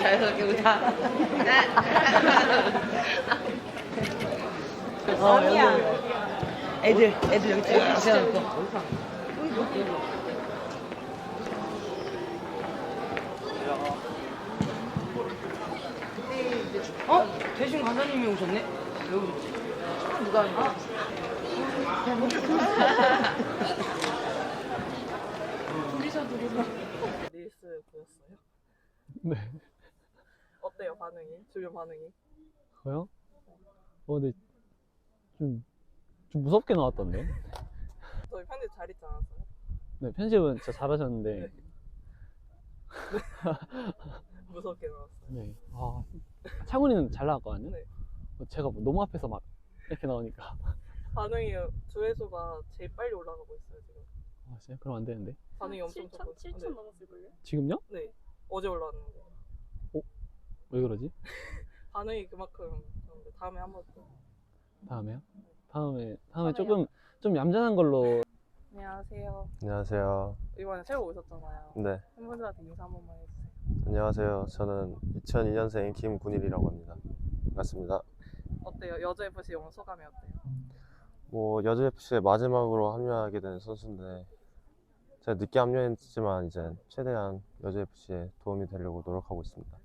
자연스럽게 웃자. 어, 아니야. 애들, 애들 여기 쭉 세워놓고. 어? 대신 간사님이 오셨네? 여기 누가 하는 거야? 둘이서 둘이서. 보셨어요? 네. 어때요 반응이? 주변 반응이? 저요? 어, 근데 좀, 좀 무섭게 나왔던데? 저희 편집 잘 있지 않았어요? 네, 편집은 진짜 잘하셨는데, 무섭게 나왔어요 네. 아, 창훈이는 잘 나왔거든요? 네. 어, 제가 뭐 너무 앞에서 막 이렇게 나오니까. 반응이 조회수가 제일 빨리 올라가고 있어요 지금 아, 진짜? 그럼 안 되는데. 반응이 엄청 7천, 좋거든요 7천 넘었을걸요? 지금요? 네. 네 어제 올라왔는데 왜 그러지? 반응이 그만큼 좋은데 다음에 한 번 또 다음에요? 다음에, 다음에 다음에요. 조금, 좀 얌전한 걸로. 안녕하세요 안녕하세요. 이번에 새로 오셨잖아요 네, 팬분들한테 인사 한 번만 해주세요 안녕하세요. 저는 2002년생 김군일이라고 합니다. 반갑습니다. 어때요? 여자 FC 오늘 소감이 어때요? 뭐 여자 FC에 마지막으로 합류하게 된 선수인데 제가 늦게 합류했지만 이제 최대한 여자 FC에 도움이 되려고 노력하고 있습니다.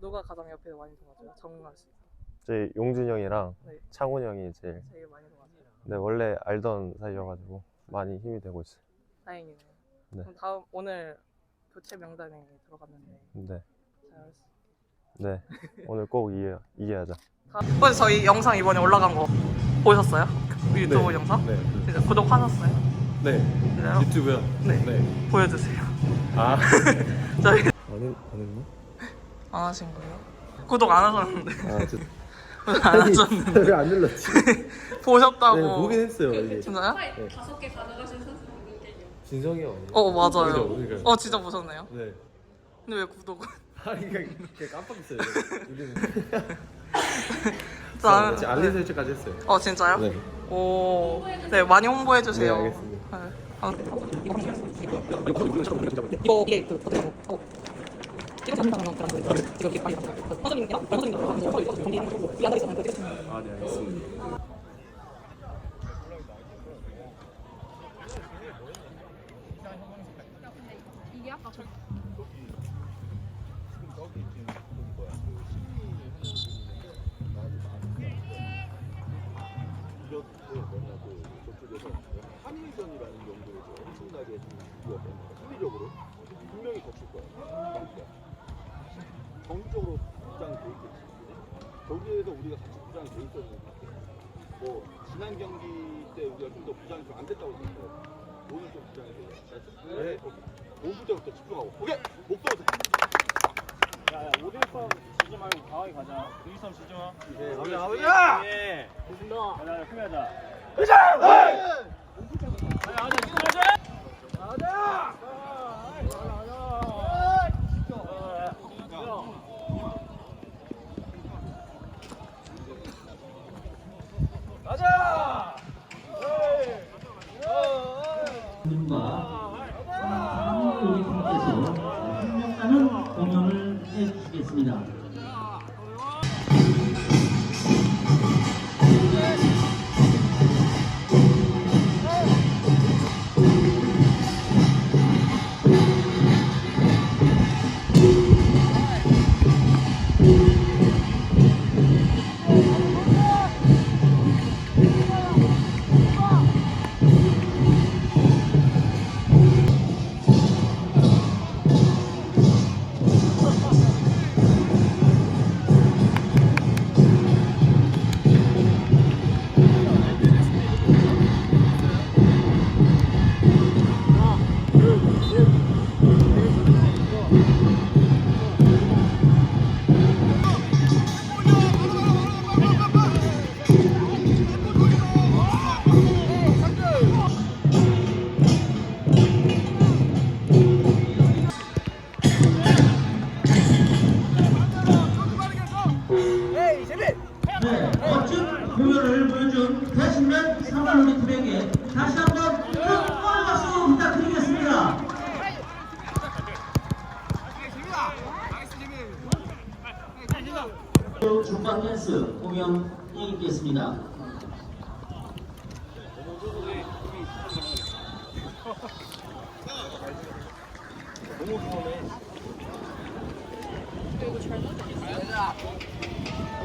누가 가장 옆에서 많이 도와줘요? 정말 씨 제 용준 형이랑 네. 창훈 형이 제일 제일 많이 도와줘요 네, 원래 알던 사이여가지고 많이 힘이 되고 있어요. 다행이네요 네. 그럼 다음 오늘 교체 명단에 들어갔는데 네, 수 네 오늘 꼭 이겨 이겨야죠. 혹시 저희 영상 이번에 올라간 거 보셨어요? 유튜브 영상? 네. 이제 구독하셨어요? 네. 그래요? 유튜브요? 네. 네. 보여주세요. 아. 저희 어느, 어느 분? 안 하신 거예요? 구독 안 하셨는데 아, 저. 구독 안 하셨는데 왜안 눌렀지? 보셨다고 네, 보긴 했어요. 이게. 진짜요? 다섯 개 가져가신 선수분들께요. 진성이 형 아니에요? 어 맞아요. 그죠, 그러니까. 어 진짜 보셨네요? 네. 근데 왜 구독을? 아니, 그냥, 그냥 깜빡했어요. 우리는. 자, 같이 알림 설정까지 했어요. 어 진짜요? 네. 오, 네 많이 홍보해 주세요. 네, 알겠습니다. 네. 아, 이거 이게 그 어떻게 어. 이거 잠깐만 그런 거 이거 이렇게 빨리 선생님이랑 선생님이랑 서로 이거 경기하고 이 안에 있으면 그 찍으시면 아, 네, 알겠습니다. 올라와요.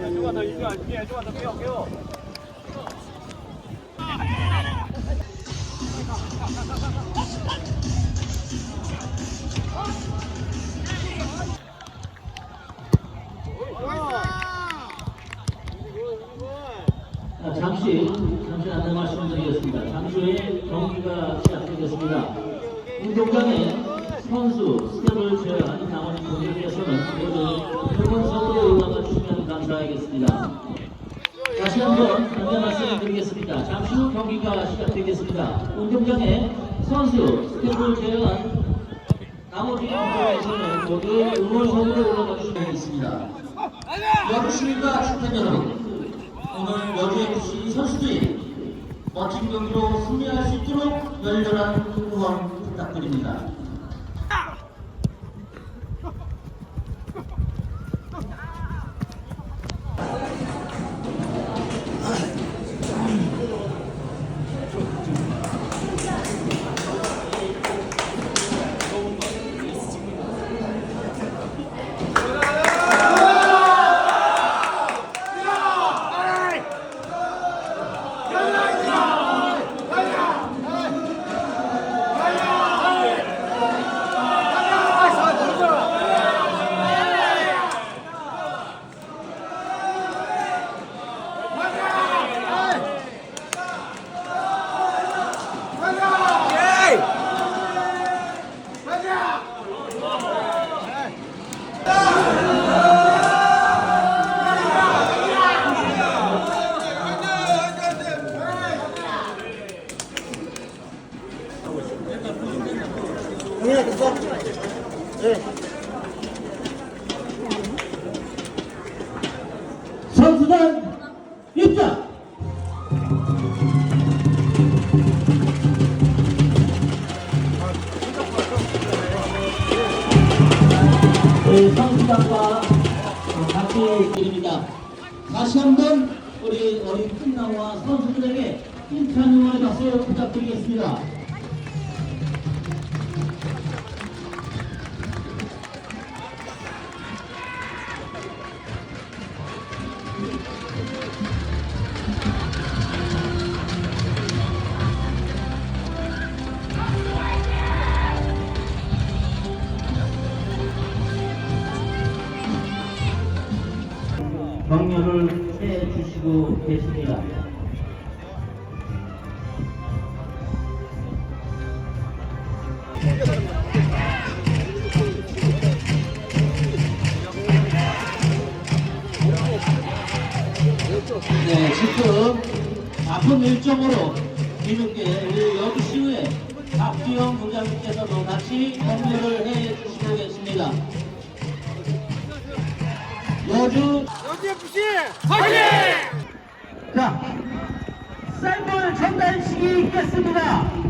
조금만 더 이거 안 돼. 조금만 더 빼요. 빼요. 자, 하겠습니다. 다시 한번 안내 말씀드리겠습니다. 잠시 후 경기가 시작되겠습니다. 운동장에 선수 스텝을 제외한 나머지 분들께서는 모두 응원석으로 올라가 주시면 되겠습니다. 여주 시민과 축팬 여러분, 오늘 여주FC 선수들이 멋진 경기로 승리할 수 있도록 열렬한 응원 부탁드립니다. 우리 선수단과 같이 드립니다. 다시 한번 우리 어린 팀나와 선수들에게 힘찬 응원의 박수 부탁드리겠습니다. 해 주시고 계십니다. 네, 지금 아픈 일정으로 뒤늦게 우리 여주시의회 박주영 부장님께서도 같이 격려를 해 주시고 계십니다. 여주 여주FC 화이팅! 자, 쌀볼 전달식이 있겠습니다.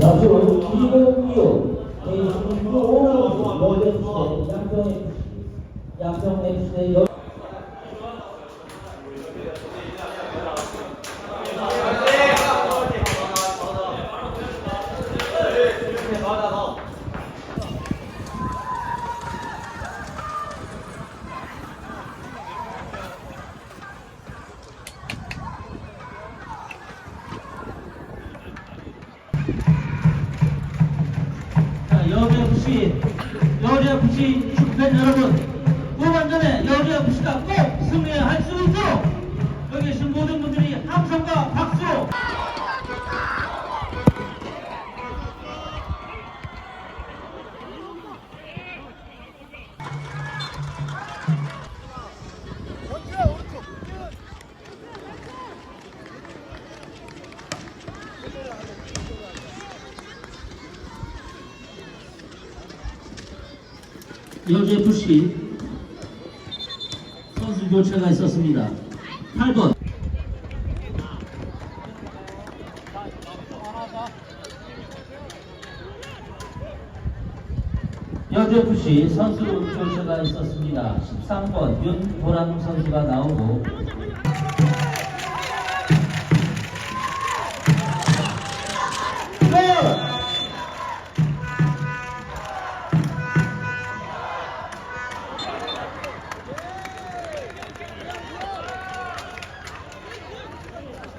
잠시 후2026 제26호 로제스대 양평 FC 양평 FC 여 여주FC, 여주FC 축구팬 여러분, 후반전에 여주FC가 꼭 승리할 수 있도록 여기 계신 모든 분들이 함성과 박수로 여주FC 선수 교체가 있었습니다. 8번 여주FC 선수 교체가 있었습니다. 13번 윤보람 선수가 나오고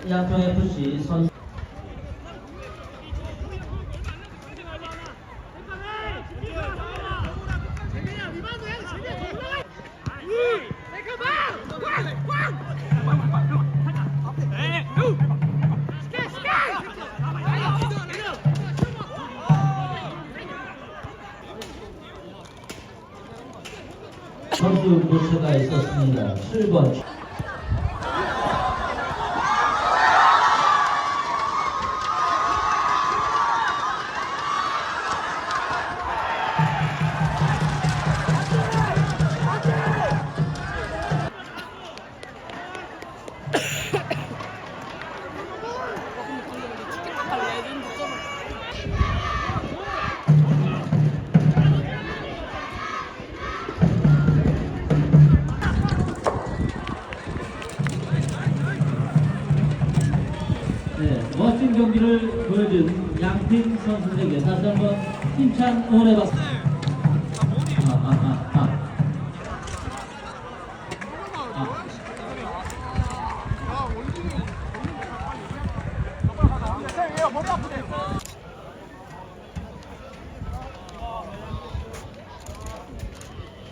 양평 FC 선수 선수 교체가 있었습니다. 7번 힘찬 응원해 봤습니다. 아, 아.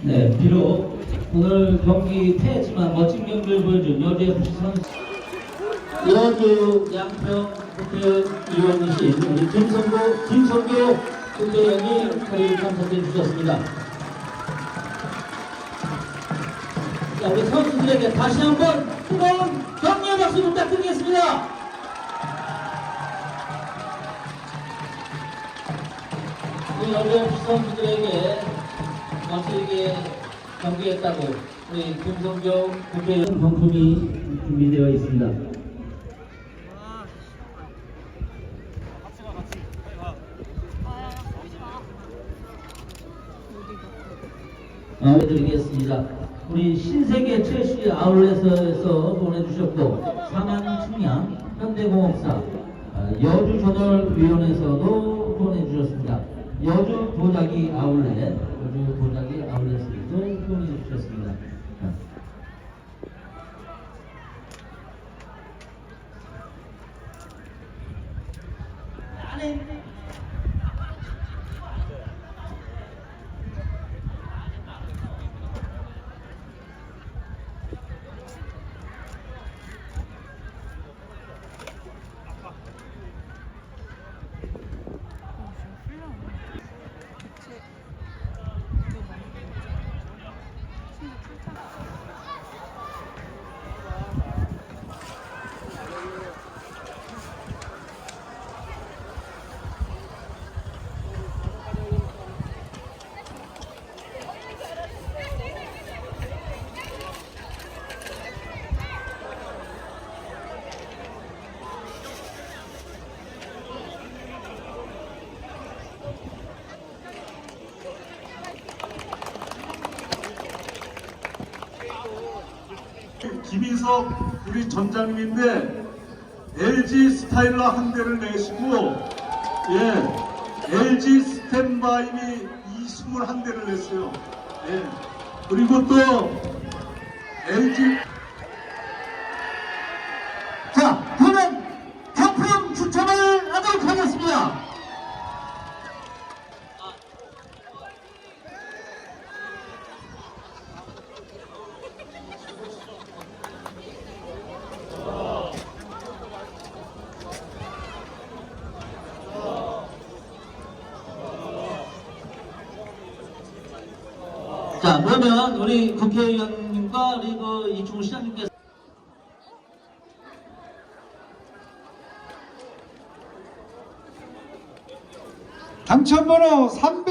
네, 비록 오늘 경기 패했지만 멋진 경기를 보여준 여주 FC 선수 여주 양평 국회의원 의원이신 우리 김성고, 김성교 국회의원이 저희 참석해 주셨습니다. 자, 우리 선수들에게 다시 한번 뜨거운 격려 박수 부탁드리겠습니다. 우리 여주 선수들에게 멋지게 경기했다고 우리 김성교 국회의원 경품이 준비되어 있습니다. 어, 드리겠습니다. 우리 신세계 최씨 아울렛에서 보내주셨고 상한 측량 현대공업사 어, 여주조널위원회에서도 보내주셨습니다. 여주 도자기 아울렛 여주 도자기 아울렛에서도 보내주셨습니다. 김희석 우리 전장님인데 LG 스타일러 한 대를 내시고 예 LG 스탠바임이 이 21대를 냈어요. 예 그리고 또 LG 자, 그러면 경품 추첨을 하도록 하겠습니다. 자, 그러면 우리 국회의원님과 우리 그 이충우 시장님께서 당첨번호 310